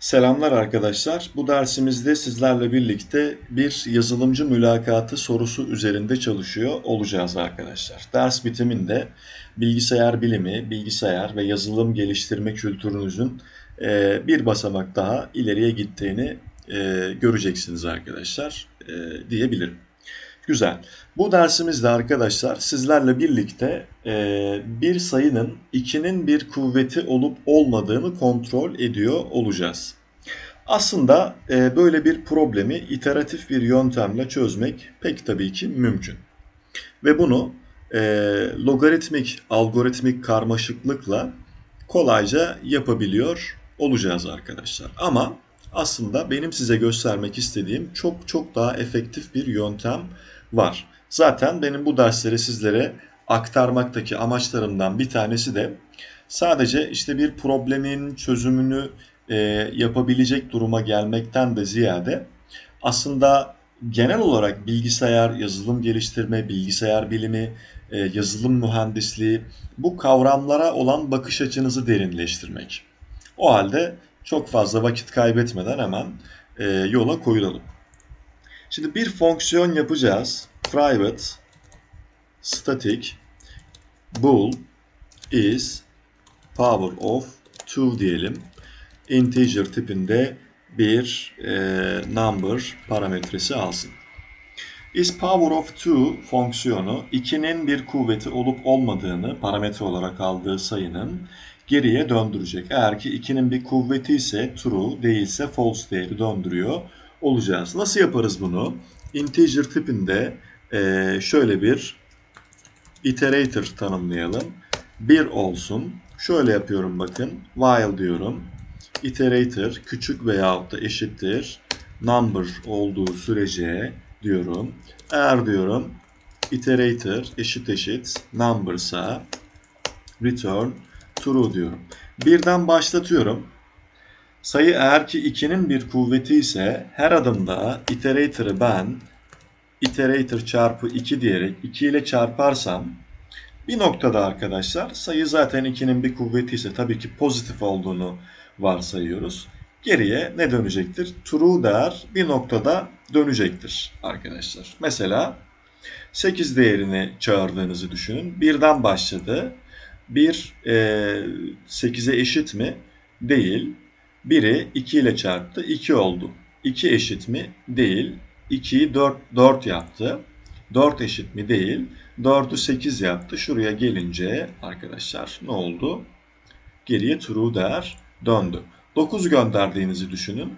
Selamlar arkadaşlar. Bu dersimizde sizlerle birlikte bir yazılımcı mülakatı sorusu üzerinde çalışıyor olacağız arkadaşlar. Ders bitiminde bilgisayar bilimi, bilgisayar ve yazılım geliştirme kültürünüzün e, bir basamak daha ileriye gittiğini e, göreceksiniz arkadaşlar e, diyebilirim. Güzel. Bu dersimizde arkadaşlar sizlerle birlikte e, bir sayının 2'nin bir kuvveti olup olmadığını kontrol ediyor olacağız. Aslında e, böyle bir problemi iteratif bir yöntemle çözmek pek tabii ki mümkün. Ve bunu e, logaritmik, algoritmik karmaşıklıkla kolayca yapabiliyor olacağız arkadaşlar. Ama aslında benim size göstermek istediğim çok çok daha efektif bir yöntem var. Zaten benim bu dersleri sizlere aktarmaktaki amaçlarımdan bir tanesi de sadece işte bir problemin çözümünü e, yapabilecek duruma gelmekten de ziyade aslında genel olarak bilgisayar, yazılım geliştirme, bilgisayar bilimi, e, yazılım mühendisliği bu kavramlara olan bakış açınızı derinleştirmek. O halde çok fazla vakit kaybetmeden hemen e, yola koyulalım. Şimdi bir fonksiyon yapacağız. Private static bool is power of 2 diyelim. Integer tipinde bir e, number parametresi alsın. Is power of 2 fonksiyonu 2'nin bir kuvveti olup olmadığını parametre olarak aldığı sayının geriye döndürecek. Eğer ki 2'nin bir kuvveti ise true değilse false değeri döndürüyor olacağız. Nasıl yaparız bunu? Integer tipinde e, şöyle bir iterator tanımlayalım. 1 olsun. Şöyle yapıyorum bakın. While diyorum. Iterator küçük veyahut da eşittir. Number olduğu sürece diyorum. Eğer diyorum iterator eşit eşit number'sa return true diyorum. Birden başlatıyorum. Sayı eğer ki 2'nin bir kuvveti ise her adımda iterator'ı ben iterator çarpı 2 diyerek 2 ile çarparsam bir noktada arkadaşlar sayı zaten 2'nin bir kuvveti ise tabii ki pozitif olduğunu varsayıyoruz. Geriye ne dönecektir? True değer bir noktada dönecektir arkadaşlar. Mesela 8 değerini çağırdığınızı düşünün. Birden başladı. 1 e, 8'e eşit mi? Değil. 1'i 2 ile çarptı. 2 oldu. 2 eşit mi? Değil. 2'yi 4, 4 yaptı. 4 eşit mi? Değil. 4'ü 8 yaptı. Şuraya gelince arkadaşlar ne oldu? Geriye true değer döndü. 9 gönderdiğinizi düşünün.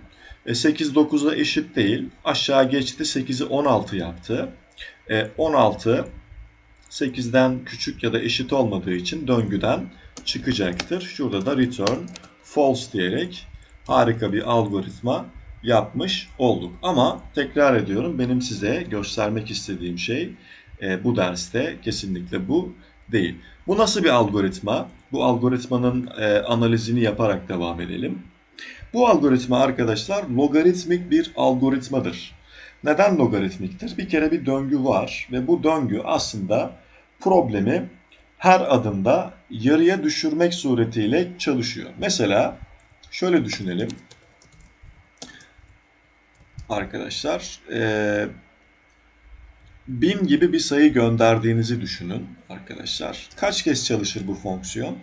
E 8 9'a eşit değil. Aşağı geçti 8'i 16 yaptı. E 16 8'den küçük ya da eşit olmadığı için döngüden çıkacaktır. Şurada da return false diyerek harika bir algoritma yapmış olduk. Ama tekrar ediyorum benim size göstermek istediğim şey e, bu derste kesinlikle bu değil. Bu nasıl bir algoritma? Bu algoritmanın e, analizini yaparak devam edelim. Bu algoritma arkadaşlar logaritmik bir algoritmadır. Neden logaritmiktir? Bir kere bir döngü var ve bu döngü aslında problemi her adımda yarıya düşürmek suretiyle çalışıyor. Mesela şöyle düşünelim. Arkadaşlar, e, bin gibi bir sayı gönderdiğinizi düşünün arkadaşlar. Kaç kez çalışır bu fonksiyon?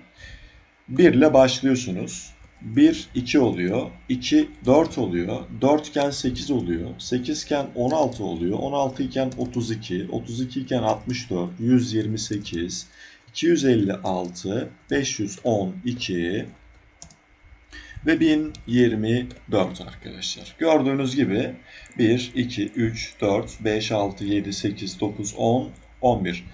1 ile başlıyorsunuz. 1, 2 oluyor. 2, 4 oluyor. 4 iken 8 oluyor. 8 iken 16 oluyor. 16 iken 32. 32 iken 64. 128. 256. 512. Ve 1024 arkadaşlar. Gördüğünüz gibi 1, 2, 3, 4, 5, 6, 7, 8, 9, 10, 11.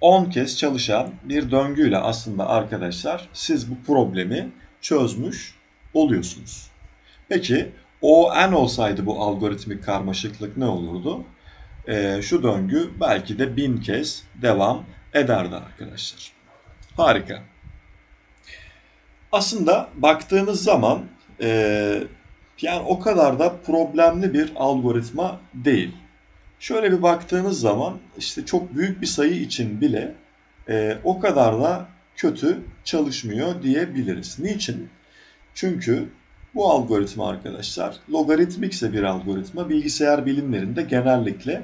10 kez çalışan bir döngüyle aslında arkadaşlar siz bu problemi çözmüş oluyorsunuz. Peki o n olsaydı bu algoritmik karmaşıklık ne olurdu? Ee, şu döngü belki de bin kez devam ederdi arkadaşlar. Harika. Aslında baktığınız zaman e, yani o kadar da problemli bir algoritma değil. Şöyle bir baktığınız zaman işte çok büyük bir sayı için bile e, o kadar da kötü çalışmıyor diyebiliriz. Niçin? Çünkü Bu algoritma arkadaşlar logaritmikse bir algoritma bilgisayar bilimlerinde genellikle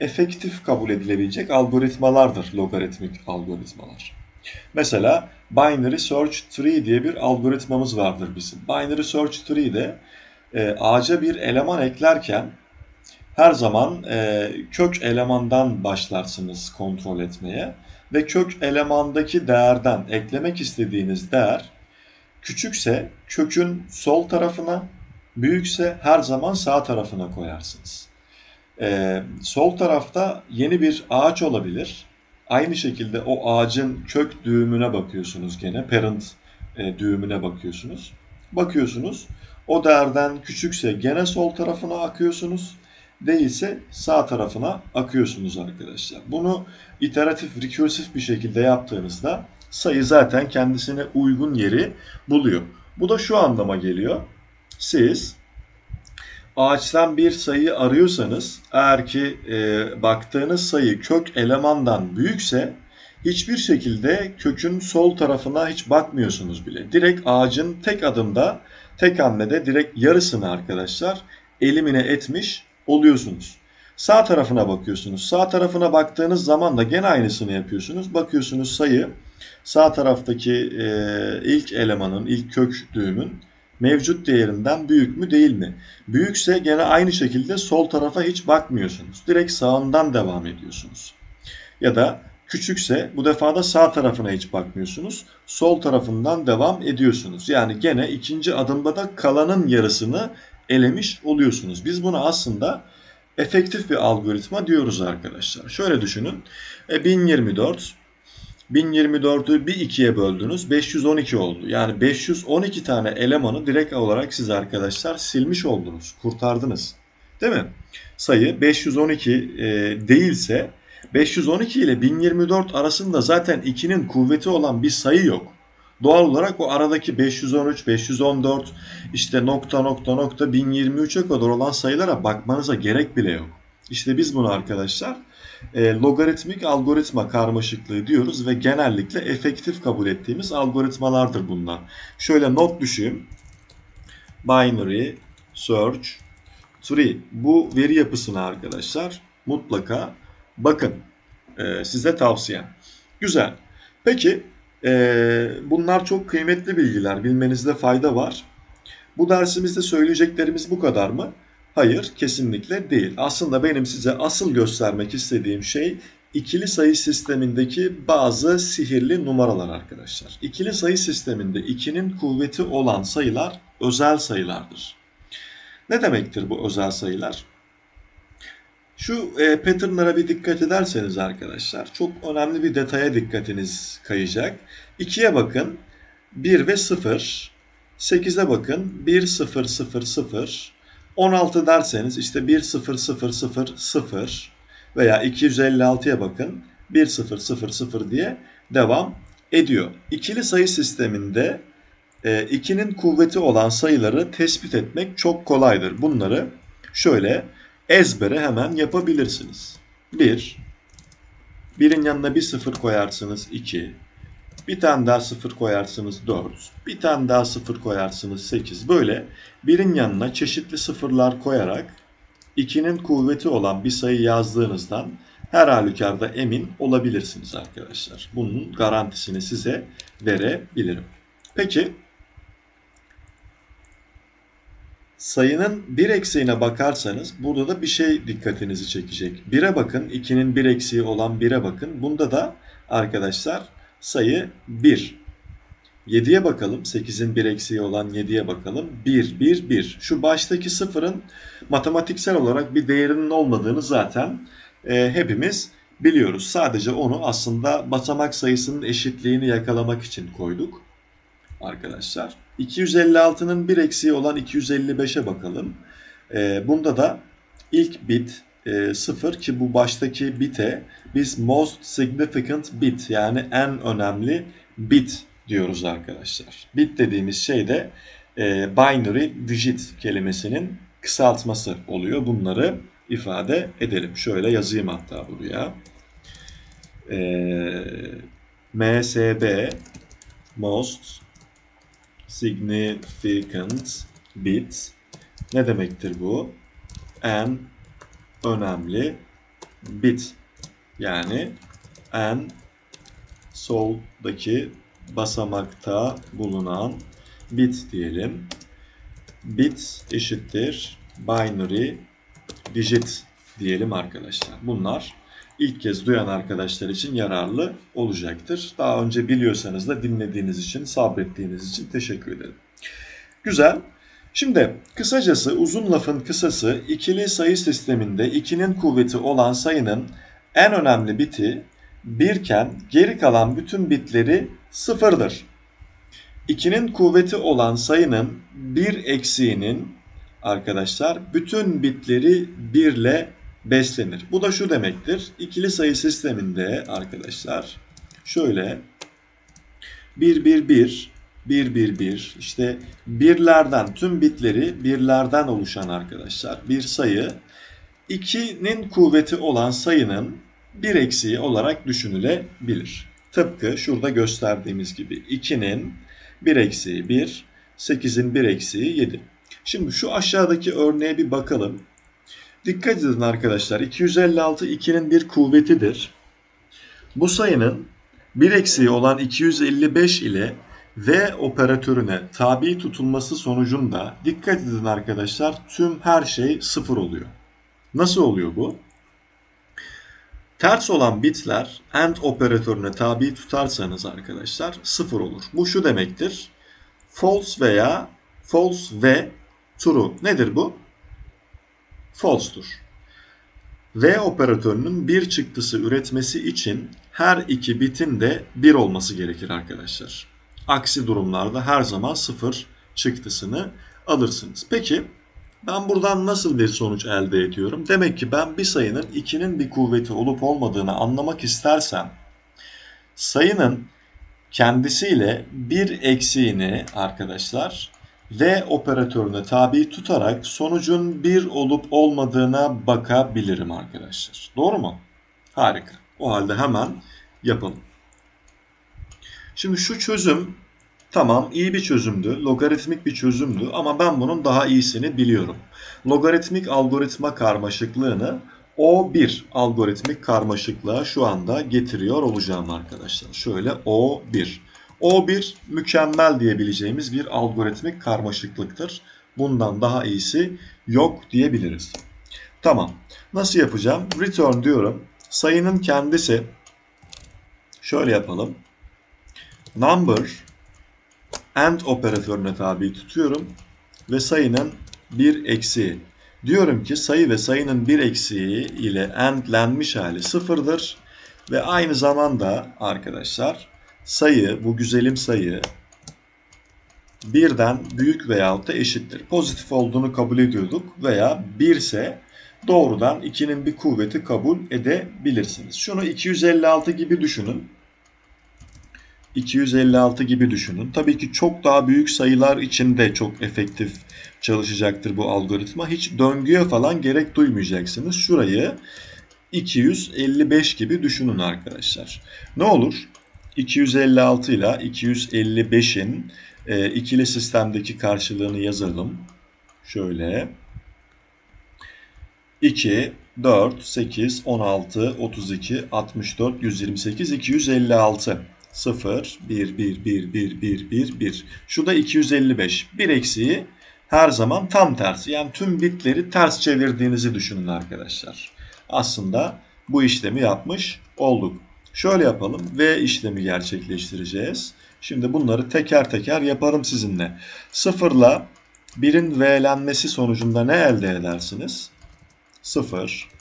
efektif kabul edilebilecek algoritmalardır logaritmik algoritmalar. Mesela binary search tree diye bir algoritmamız vardır bizim. Binary search tree'de e, ağaca bir eleman eklerken her zaman e, kök elemandan başlarsınız kontrol etmeye ve kök elemandaki değerden eklemek istediğiniz değer küçükse kökün sol tarafına, büyükse her zaman sağ tarafına koyarsınız. E, sol tarafta yeni bir ağaç olabilir. Aynı şekilde o ağacın kök düğümüne bakıyorsunuz gene, parent e, düğümüne bakıyorsunuz. Bakıyorsunuz o değerden küçükse gene sol tarafına akıyorsunuz değilse sağ tarafına akıyorsunuz arkadaşlar. Bunu iteratif, rekursif bir şekilde yaptığınızda sayı zaten kendisine uygun yeri buluyor. Bu da şu anlama geliyor. Siz ağaçtan bir sayı arıyorsanız eğer ki e, baktığınız sayı kök elemandan büyükse hiçbir şekilde kökün sol tarafına hiç bakmıyorsunuz bile. Direkt ağacın tek adımda, tek hamlede direkt yarısını arkadaşlar elimine etmiş oluyorsunuz. Sağ tarafına bakıyorsunuz. Sağ tarafına baktığınız zaman da gene aynısını yapıyorsunuz. Bakıyorsunuz sayı sağ taraftaki e, ilk elemanın, ilk kök düğümün mevcut değerinden büyük mü değil mi? Büyükse gene aynı şekilde sol tarafa hiç bakmıyorsunuz. Direkt sağından devam ediyorsunuz. Ya da küçükse bu defa da sağ tarafına hiç bakmıyorsunuz. Sol tarafından devam ediyorsunuz. Yani gene ikinci adımda da kalanın yarısını elemiş oluyorsunuz. Biz buna aslında efektif bir algoritma diyoruz arkadaşlar. Şöyle düşünün. E, 1024 1024'ü bir ikiye böldünüz. 512 oldu. Yani 512 tane elemanı direkt olarak siz arkadaşlar silmiş oldunuz. Kurtardınız. Değil mi? Sayı 512 e, değilse 512 ile 1024 arasında zaten 2'nin kuvveti olan bir sayı yok. Doğal olarak o aradaki 513, 514, işte nokta nokta nokta 1023'e kadar olan sayılara bakmanıza gerek bile yok. İşte biz bunu arkadaşlar e, logaritmik algoritma karmaşıklığı diyoruz ve genellikle efektif kabul ettiğimiz algoritmalardır bunlar. Şöyle not düşeyim. Binary, search, tree. Bu veri yapısına arkadaşlar mutlaka bakın. E, size tavsiyem. Güzel. Peki ee, bunlar çok kıymetli bilgiler. Bilmenizde fayda var. Bu dersimizde söyleyeceklerimiz bu kadar mı? Hayır, kesinlikle değil. Aslında benim size asıl göstermek istediğim şey ikili sayı sistemindeki bazı sihirli numaralar arkadaşlar. İkili sayı sisteminde 2'nin kuvveti olan sayılar özel sayılardır. Ne demektir bu özel sayılar? Şu e, patternlara bir dikkat ederseniz arkadaşlar çok önemli bir detaya dikkatiniz kayacak. 2'ye bakın 1 ve 0. 8'e bakın 1 0 0 0. 16 derseniz işte 1 0 0 0 0 veya 256'ya bakın 1 0 0 0 diye devam ediyor. İkili sayı sisteminde 2'nin e, kuvveti olan sayıları tespit etmek çok kolaydır. Bunları şöyle ezbere hemen yapabilirsiniz. 1, 1'in yanına bir sıfır koyarsınız 2, bir tane daha sıfır koyarsınız 4, bir tane daha sıfır koyarsınız 8. Böyle birin yanına çeşitli sıfırlar koyarak 2'nin kuvveti olan bir sayı yazdığınızdan her halükarda emin olabilirsiniz arkadaşlar. Bunun garantisini size verebilirim. Peki Sayının bir eksiğine bakarsanız burada da bir şey dikkatinizi çekecek. 1'e bakın, 2'nin bir eksiği olan 1'e bakın. Bunda da arkadaşlar sayı 1. 7'ye bakalım. 8'in bir eksiği olan 7'ye bakalım. 1, 1, 1. Şu baştaki sıfırın matematiksel olarak bir değerinin olmadığını zaten e, hepimiz biliyoruz. Sadece onu aslında basamak sayısının eşitliğini yakalamak için koyduk arkadaşlar. 256'nın bir eksiği olan 255'e bakalım. E, bunda da ilk bit e, 0 ki bu baştaki bite biz most significant bit yani en önemli bit diyoruz arkadaşlar. Bit dediğimiz şey de e, binary digit kelimesinin kısaltması oluyor. Bunları ifade edelim. Şöyle yazayım hatta buraya. E, MSB most significant bit. Ne demektir bu? En önemli bit. Yani en soldaki basamakta bulunan bit diyelim. Bit eşittir binary digit diyelim arkadaşlar. Bunlar ilk kez duyan arkadaşlar için yararlı olacaktır. Daha önce biliyorsanız da dinlediğiniz için, sabrettiğiniz için teşekkür ederim. Güzel. Şimdi kısacası uzun lafın kısası ikili sayı sisteminde 2'nin kuvveti olan sayının en önemli biti 1 iken geri kalan bütün bitleri sıfırdır. 2'nin kuvveti olan sayının 1 eksiğinin arkadaşlar bütün bitleri 1 ile beslenir. Bu da şu demektir. İkili sayı sisteminde arkadaşlar şöyle 1 1 1 1 1 1 işte birlerden tüm bitleri birlerden oluşan arkadaşlar bir sayı 2'nin kuvveti olan sayının bir eksiği olarak düşünülebilir. Tıpkı şurada gösterdiğimiz gibi 2'nin bir eksiği 1, 8'in bir eksiği 7. Şimdi şu aşağıdaki örneğe bir bakalım. Dikkat edin arkadaşlar 256 2'nin bir kuvvetidir. Bu sayının bir eksiği olan 255 ile V operatörüne tabi tutulması sonucunda dikkat edin arkadaşlar tüm her şey sıfır oluyor. Nasıl oluyor bu? Ters olan bitler AND operatörüne tabi tutarsanız arkadaşlar sıfır olur. Bu şu demektir. False veya false ve true. Nedir bu? False'tur. V operatörünün bir çıktısı üretmesi için her iki bitin de bir olması gerekir arkadaşlar. Aksi durumlarda her zaman sıfır çıktısını alırsınız. Peki ben buradan nasıl bir sonuç elde ediyorum? Demek ki ben bir sayının 2'nin bir kuvveti olup olmadığını anlamak istersem sayının kendisiyle bir eksiğini arkadaşlar V operatörüne tabi tutarak sonucun 1 olup olmadığına bakabilirim arkadaşlar. Doğru mu? Harika. O halde hemen yapalım. Şimdi şu çözüm tamam iyi bir çözümdü, logaritmik bir çözümdü ama ben bunun daha iyisini biliyorum. Logaritmik algoritma karmaşıklığını O1 algoritmik karmaşıklığa şu anda getiriyor olacağım arkadaşlar. Şöyle O1. O1 mükemmel diyebileceğimiz bir algoritmik karmaşıklıktır. Bundan daha iyisi yok diyebiliriz. Tamam. Nasıl yapacağım? Return diyorum. Sayının kendisi şöyle yapalım. Number AND operatörüne tabi tutuyorum ve sayının bir eksiği. Diyorum ki sayı ve sayının bir eksiği ile AND'lenmiş hali sıfırdır ve aynı zamanda arkadaşlar sayı, bu güzelim sayı birden büyük veyahut da eşittir. Pozitif olduğunu kabul ediyorduk veya 1 ise doğrudan 2'nin bir kuvveti kabul edebilirsiniz. Şunu 256 gibi düşünün. 256 gibi düşünün. Tabii ki çok daha büyük sayılar için de çok efektif çalışacaktır bu algoritma. Hiç döngüye falan gerek duymayacaksınız. Şurayı 255 gibi düşünün arkadaşlar. Ne olur? 256 ile 255'in e, ikili sistemdeki karşılığını yazalım. Şöyle 2, 4, 8, 16, 32, 64, 128, 256. 0, 1, 1, 1, 1, 1, 1, 1. Şurada 255. Bir eksiği her zaman tam tersi. Yani tüm bitleri ters çevirdiğinizi düşünün arkadaşlar. Aslında bu işlemi yapmış olduk. Şöyle yapalım. V işlemi gerçekleştireceğiz. Şimdi bunları teker teker yaparım sizinle. Sıfırla birin V'lenmesi sonucunda ne elde edersiniz? Sıfır.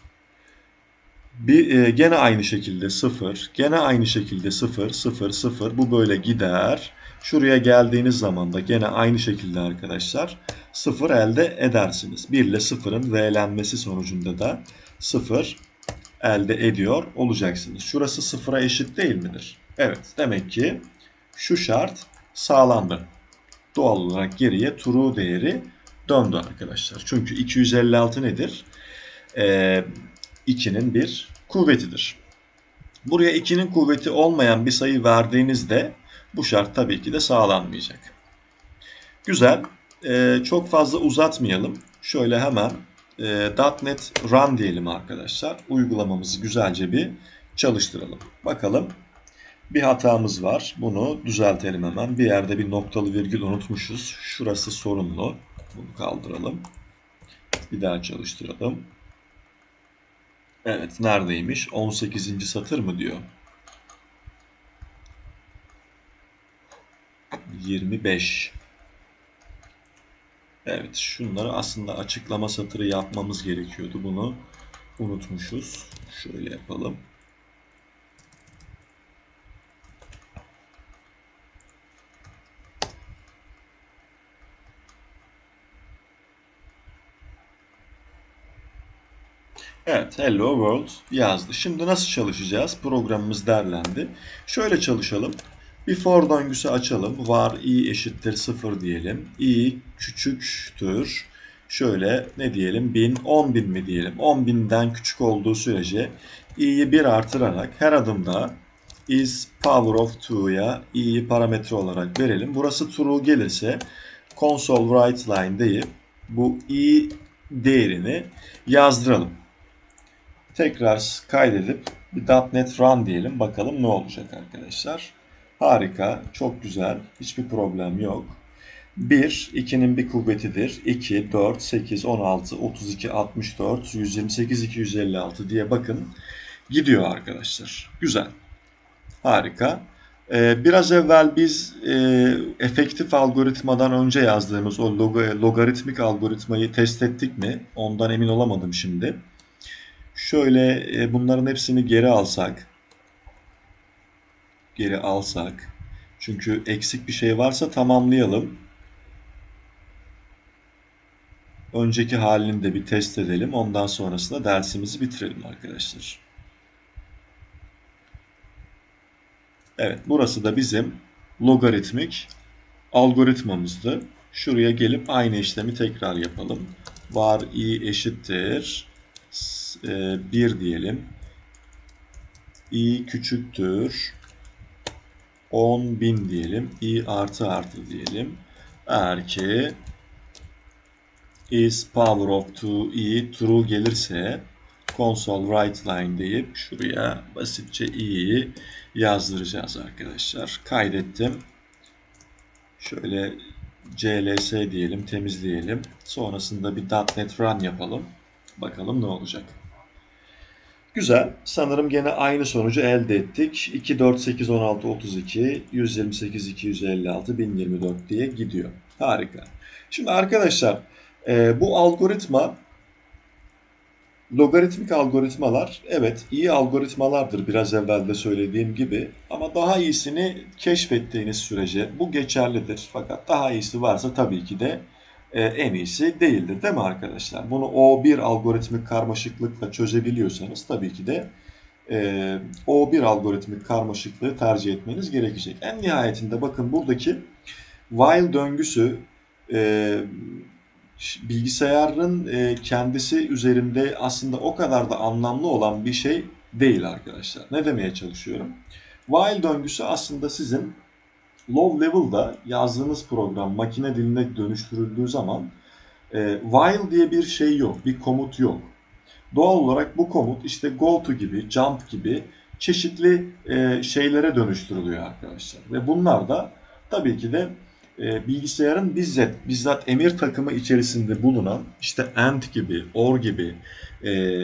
Bir, e, gene aynı şekilde 0, gene aynı şekilde 0, 0, 0. Bu böyle gider. Şuraya geldiğiniz zaman da gene aynı şekilde arkadaşlar 0 elde edersiniz. 1 ile 0'ın V'lenmesi sonucunda da 0 elde ediyor olacaksınız. Şurası 0'a eşit değil midir? Evet. Demek ki şu şart sağlandı. Doğal olarak geriye true değeri döndü arkadaşlar. Çünkü 256 nedir? Ee, 2'nin bir kuvvetidir. Buraya 2'nin kuvveti olmayan bir sayı verdiğinizde bu şart tabii ki de sağlanmayacak. Güzel. e, çok fazla uzatmayalım. Şöyle hemen e, .NET Run diyelim arkadaşlar. Uygulamamızı güzelce bir çalıştıralım. Bakalım bir hatamız var. Bunu düzeltelim hemen. Bir yerde bir noktalı virgül unutmuşuz. Şurası sorunlu. Bunu kaldıralım. Bir daha çalıştıralım. Evet neredeymiş? 18. satır mı diyor. 25. Evet şunları aslında açıklama satırı yapmamız gerekiyordu. Bunu unutmuşuz. Şöyle yapalım. Evet, Hello World yazdı. Şimdi nasıl çalışacağız? Programımız derlendi. Şöyle çalışalım. Bir for döngüsü açalım. Var i eşittir 0 diyelim. i küçüktür. Şöyle ne diyelim? 1000, 10.000 mi diyelim? 10.000'den küçük olduğu sürece i'yi 1 artırarak her adımda is power of 2'ya i'yi parametre olarak verelim. Burası true gelirse console write line deyip bu i değerini yazdıralım. Tekrar kaydedip bir .NET Run diyelim. Bakalım ne olacak arkadaşlar. Harika, çok güzel. Hiçbir problem yok. 1, 2'nin bir kuvvetidir. 2, 4, 8, 16, 32, 64, 128, 256 diye bakın. Gidiyor arkadaşlar. Güzel. Harika. Ee, biraz evvel biz e, efektif algoritmadan önce yazdığımız o log logaritmik algoritmayı test ettik mi? Ondan emin olamadım şimdi. Şöyle e, bunların hepsini geri alsak. Geri alsak. Çünkü eksik bir şey varsa tamamlayalım. Önceki halini de bir test edelim. Ondan sonrasında dersimizi bitirelim arkadaşlar. Evet burası da bizim logaritmik algoritmamızdı. Şuraya gelip aynı işlemi tekrar yapalım. Var i eşittir 1 diyelim. i küçüktür 10.000 diyelim. i artı artı diyelim. Eğer ki is power of 2i true gelirse console write line deyip şuraya basitçe i'yi yazdıracağız arkadaşlar. Kaydettim. Şöyle cls diyelim, temizleyelim. Sonrasında bir .NET Run yapalım. Bakalım ne olacak. Güzel. Sanırım gene aynı sonucu elde ettik. 2, 4, 8, 16, 32, 128, 256, 1024 diye gidiyor. Harika. Şimdi arkadaşlar e, bu algoritma logaritmik algoritmalar evet iyi algoritmalardır biraz evvel de söylediğim gibi ama daha iyisini keşfettiğiniz sürece bu geçerlidir. Fakat daha iyisi varsa tabii ki de e, en iyisi değildir değil mi arkadaşlar? Bunu O1 algoritmik karmaşıklıkla çözebiliyorsanız tabii ki de e, O1 algoritmik karmaşıklığı tercih etmeniz gerekecek. En nihayetinde bakın buradaki while döngüsü e, bilgisayarın kendisi üzerinde aslında o kadar da anlamlı olan bir şey değil arkadaşlar. Ne demeye çalışıyorum? While döngüsü aslında sizin low level'da yazdığınız program makine diline dönüştürüldüğü zaman e, while diye bir şey yok, bir komut yok. Doğal olarak bu komut işte go to gibi, jump gibi çeşitli e, şeylere dönüştürülüyor arkadaşlar. Ve bunlar da tabii ki de e, bilgisayarın bizzat, bizzat emir takımı içerisinde bulunan işte AND gibi, OR gibi, e,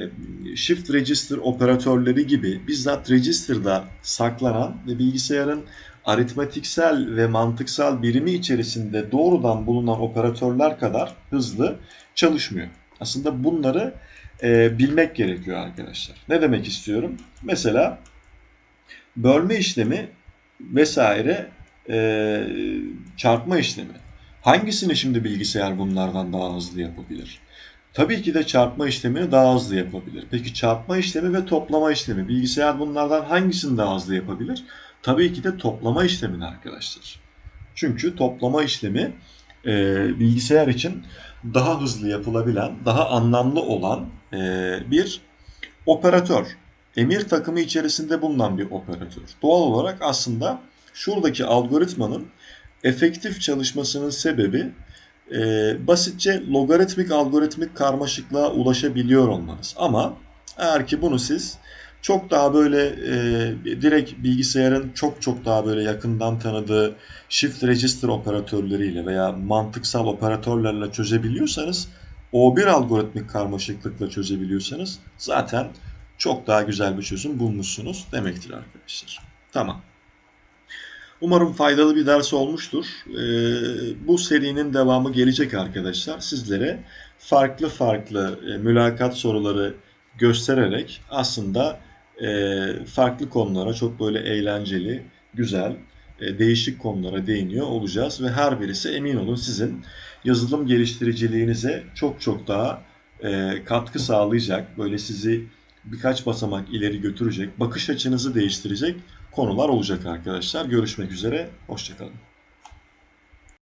Shift Register operatörleri gibi bizzat register'da saklanan ve bilgisayarın aritmetiksel ve mantıksal birimi içerisinde doğrudan bulunan operatörler kadar hızlı çalışmıyor. Aslında bunları e, bilmek gerekiyor arkadaşlar. Ne demek istiyorum? Mesela bölme işlemi vesaire e, çarpma işlemi. Hangisini şimdi bilgisayar bunlardan daha hızlı yapabilir? Tabii ki de çarpma işlemini daha hızlı yapabilir. Peki çarpma işlemi ve toplama işlemi bilgisayar bunlardan hangisini daha hızlı yapabilir? Tabii ki de toplama işlemini arkadaşlar. Çünkü toplama işlemi e, bilgisayar için daha hızlı yapılabilen, daha anlamlı olan e, bir operatör. Emir takımı içerisinde bulunan bir operatör. Doğal olarak aslında şuradaki algoritmanın efektif çalışmasının sebebi e, basitçe logaritmik algoritmik karmaşıklığa ulaşabiliyor olmanız. Ama eğer ki bunu siz çok daha böyle e, direkt bilgisayarın çok çok daha böyle yakından tanıdığı shift register operatörleriyle veya mantıksal operatörlerle çözebiliyorsanız O1 algoritmik karmaşıklıkla çözebiliyorsanız zaten çok daha güzel bir çözüm bulmuşsunuz demektir arkadaşlar. Tamam. Umarım faydalı bir ders olmuştur. Ee, bu serinin devamı gelecek arkadaşlar. Sizlere farklı farklı e, mülakat soruları göstererek aslında e, farklı konulara çok böyle eğlenceli, güzel, e, değişik konulara değiniyor olacağız ve her birisi emin olun sizin yazılım geliştiriciliğinize çok çok daha e, katkı sağlayacak, böyle sizi birkaç basamak ileri götürecek, bakış açınızı değiştirecek konular olacak arkadaşlar. Görüşmek üzere, hoşçakalın.